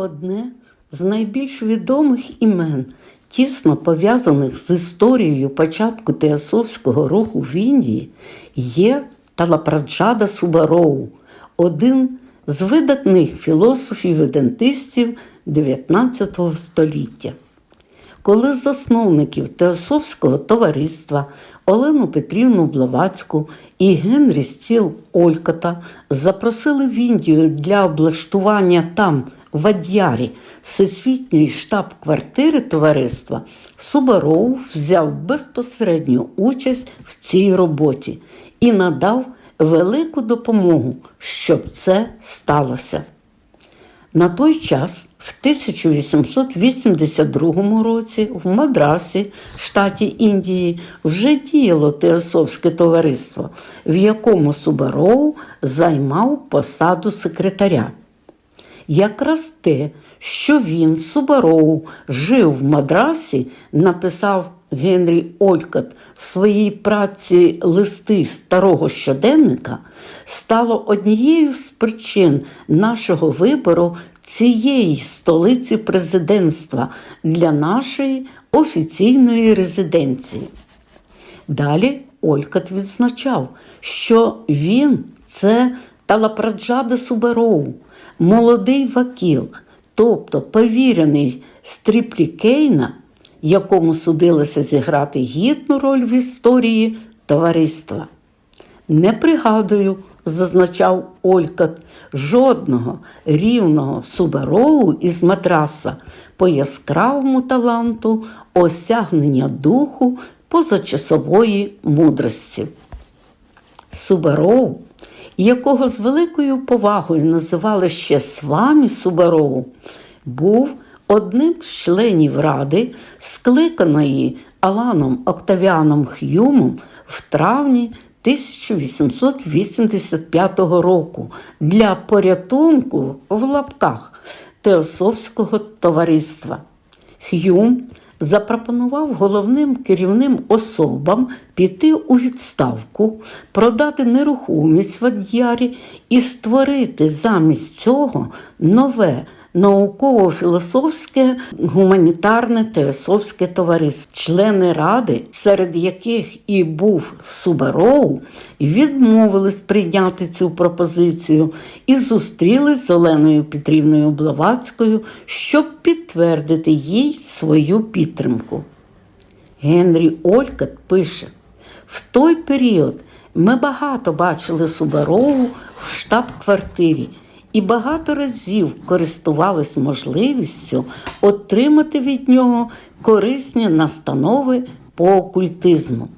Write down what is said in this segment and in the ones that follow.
Одне з найбільш відомих імен, тісно пов'язаних з історією початку теософського руху в Індії, є Талапраджада Субароу, один з видатних філософів-ведентистів 19 століття. Коли засновників Теософського товариства Олену Петрівну Блавацьку і Генрі Стіл Олькота запросили в Індію для облаштування там, в Ад'ярі, всесвітньої штаб-квартири товариства, Субароу взяв безпосередню участь в цій роботі і надав велику допомогу, щоб це сталося. На той час, в 1882 році, в Мадрасі, штаті Індії, вже діяло Теософське товариство, в якому Субароу займав посаду секретаря. Якраз те, що він, Субароу, жив в Мадрасі, написав Генрі Олькот в своїй праці листи старого щоденника, стало однією з причин нашого вибору цієї столиці президентства для нашої офіційної резиденції. Далі Олькот відзначав, що він це Талапраджада Субароу, молодий вакіл, тобто повірений Стріплікейна, якому судилося зіграти гідну роль в історії товариства. Не пригадую, зазначав Олькот, жодного рівного Субароу із матраса по яскравому таланту осягнення духу позачасової мудрості. Субароу, якого з великою повагою називали ще Свамі Субароу, був одним з членів ради, скликаної Аланом Октавіаном Х'юмом в травні 1885 року для порятунку в лапках Теософського товариства. Х'юм запропонував головним керівним особам піти у відставку, продати нерухомість в Ад'ярі і створити замість цього нове науково-філософське гуманітарне теософське товариство. Члени ради, серед яких і був Субароу, відмовились прийняти цю пропозицію і зустрілись з Оленою Петрівною Блаватською, щоб підтвердити їй свою підтримку. Генрі Олькот пише: в той період ми багато бачили Субарову в штаб-квартирі і багато разів користувались можливістю отримати від нього корисні настанови по окультизму.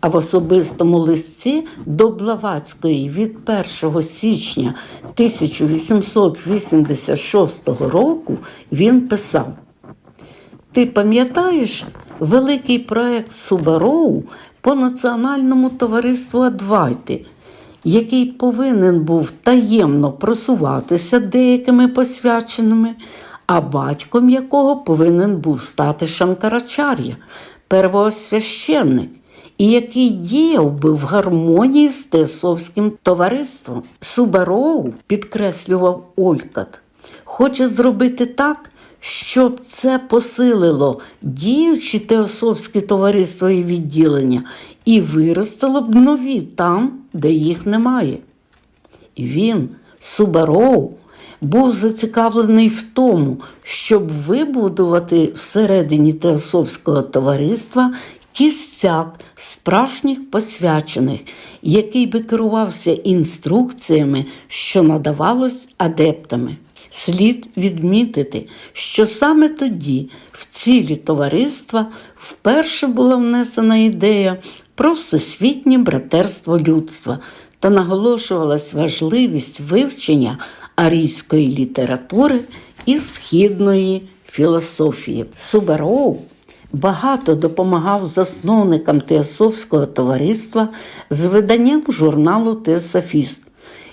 А в особистому листі до Блаватської від 1 січня 1886 року він писав: Ти пам'ятаєш великий проект Субароу по Національному товариству Адвайти, який повинен був таємно просуватися деякими посвяченими, а батьком якого повинен був стати Шанкарачар'я, первосвященник, і який діяв би в гармонії з Тесовським товариством. Субароу, підкреслював Олькат, хоче зробити так, щоб це посилило діючі теософські товариства і відділення і виростило б нові там, де їх немає. Він, Субароу, був зацікавлений в тому, щоб вибудувати всередині теософського товариства кістяк справжніх посвячених, який би керувався інструкціями, що надавалось адептами. Слід відмітити, що саме тоді в цілі товариства вперше була внесена ідея про всесвітнє братерство людства та наголошувалась важливість вивчення арійської літератури і східної філософії. Субароу багато допомагав засновникам Теософського товариства з виданням журналу Теософіст,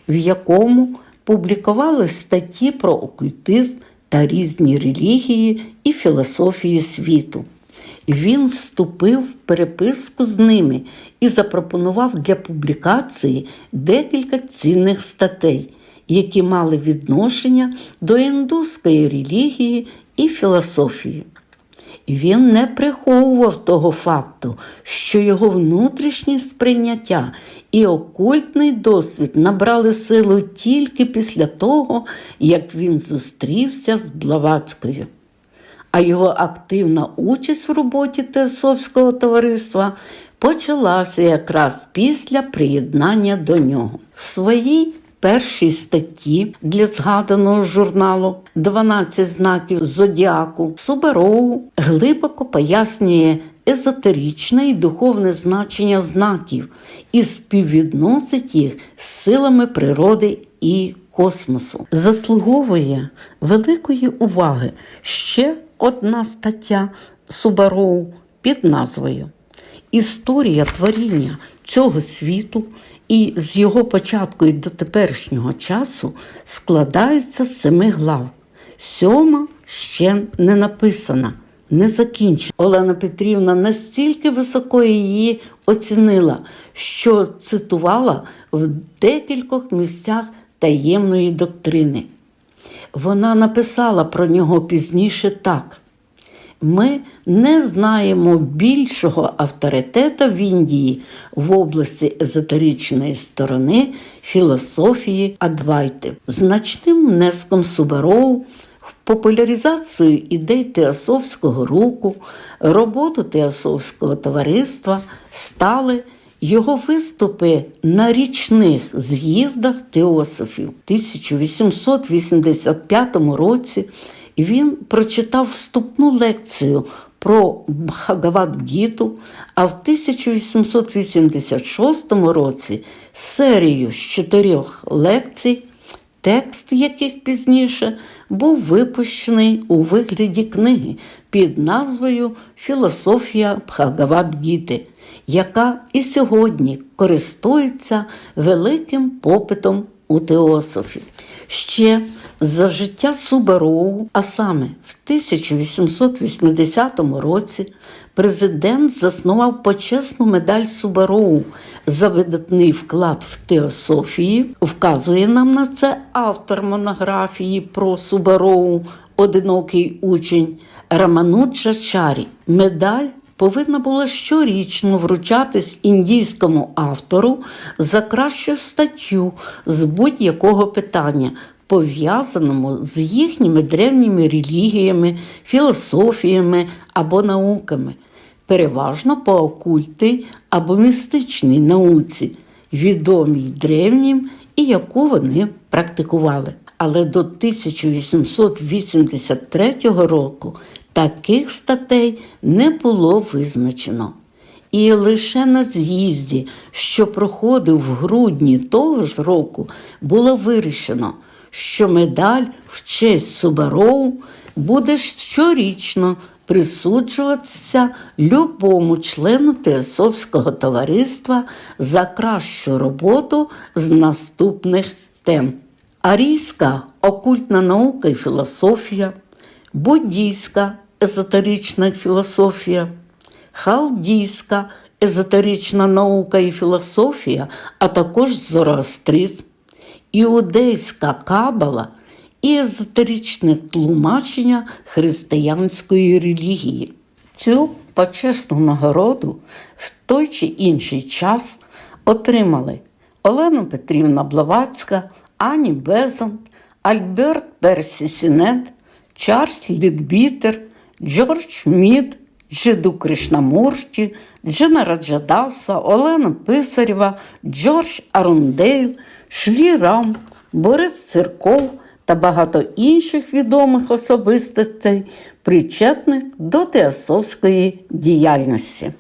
в якому публікували статті про окультизм та різні релігії і філософії світу. Він вступив в переписку з ними і запропонував для публікації декілька цінних статей, які мали відношення до індуської релігії і філософії. Він не приховував того факту, що його внутрішнє сприйняття і окультний досвід набрали силу тільки після того, як він зустрівся з Блаватською. А його активна участь в роботі Теософського товариства почалася якраз після приєднання до нього. В своїй першій статті для згаданого журналу «12 знаків зодіаку Субароу глибоко пояснює езотеричне і духовне значення знаків і співвідносить їх з силами природи і космосу. Заслуговує великої уваги ще одна стаття Субароу під назвою Історія творіння цього світу і з його початку і до теперішнього часу складається з семи глав. Сьома ще не написана, не закінчена. Олена Петрівна настільки високо її оцінила, що цитувала в декількох місцях таємної доктрини. Вона написала про нього пізніше так. Ми не знаємо більшого авторитета в Індії в області езотеричної сторони філософії Адвайти. Значним внеском Субароу в популяризацію ідей Теософського руху, роботу Теософського товариства стали його виступи на річних з'їздах теософів. У 1885 році він прочитав вступну лекцію про Бхагавад-гіту, а в 1886 році серію з чотирьох лекцій, текст яких пізніше був випущений у вигляді книги під назвою Філософія Бхагавад-гіти, яка і сьогодні користується великим попитом у теософів. Ще за життя Субароу, а саме в 1880 році, президент заснував почесну медаль Субароу за видатний вклад в теософії. Вказує нам на це автор монографії про Субароу, одинокий учень Рамануджа Чарі. Медаль повинна була щорічно вручатись індійському автору за кращу статтю з будь-якого питання, пов'язаному з їхніми древніми релігіями, філософіями або науками, переважно по окультій або містичній науці, відомій древнім і яку вони практикували. Але до 1883 року таких статей не було визначено. І лише на з'їзді, що проходив в грудні того ж року, було вирішено, що медаль в честь Субароу буде щорічно присуджуватися любому члену Теософського товариства за кращу роботу з наступних тем: арійська окультна наука і філософія, буддійська езотерична філософія, халдійська езотерична наука і філософія, а також зороастризм, іудейська кабала і езотеричне тлумачення християнської релігії. Цю почесну нагороду в той чи інший час отримали Олена Петрівна Блаватська, Ані Безант, Альберт Персі Сінет, Чарльз Лідбітер, Джордж Мід, Джиду Кришнамурті, Джина Раджадаса, Олена Писарєва, Джордж Арундейл, Шлі Рам, Борис Цирков та багато інших відомих особистостей, причетних до теософської діяльності.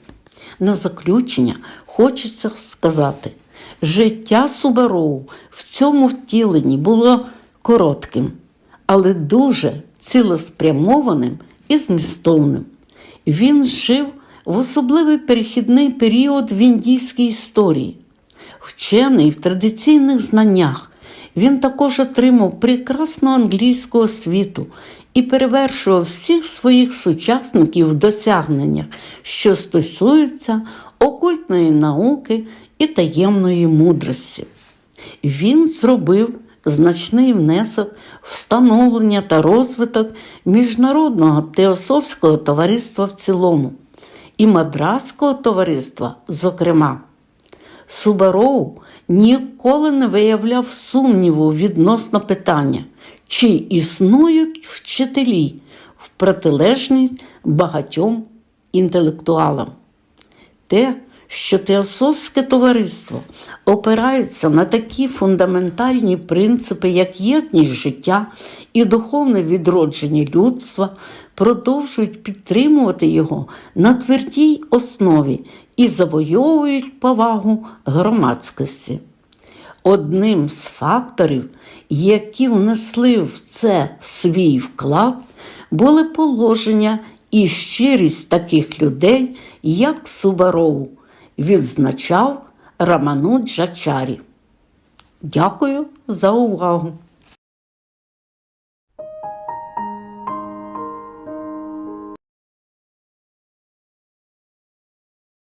На заключення хочеться сказати, життя Субароу в цьому втіленні було коротким, але дуже цілеспрямованим і змістовним. Він жив в особливий перехідний період в індійській історії. Вчений в традиційних знаннях, він також отримав прекрасну англійську освіту і перевершував всіх своїх сучасників в досягненнях, що стосуються окультної науки і таємної мудрості. Він зробив значний внесок встановлення та розвиток міжнародного теософського товариства в цілому і мадраського товариства, зокрема. Субароу ніколи не виявляв сумніву відносно питання, чи існують вчителі в протилежність багатьом інтелектуалам. Те, що теософське товариство опирається на такі фундаментальні принципи, як єдність життя і духовне відродження людства, продовжують підтримувати його на твердій основі і завойовують повагу громадськості. Одним з факторів, які внесли в це свій вклад, були положення і щирість таких людей, як Субароу, відзначав Рамануджачарі. Дякую за увагу!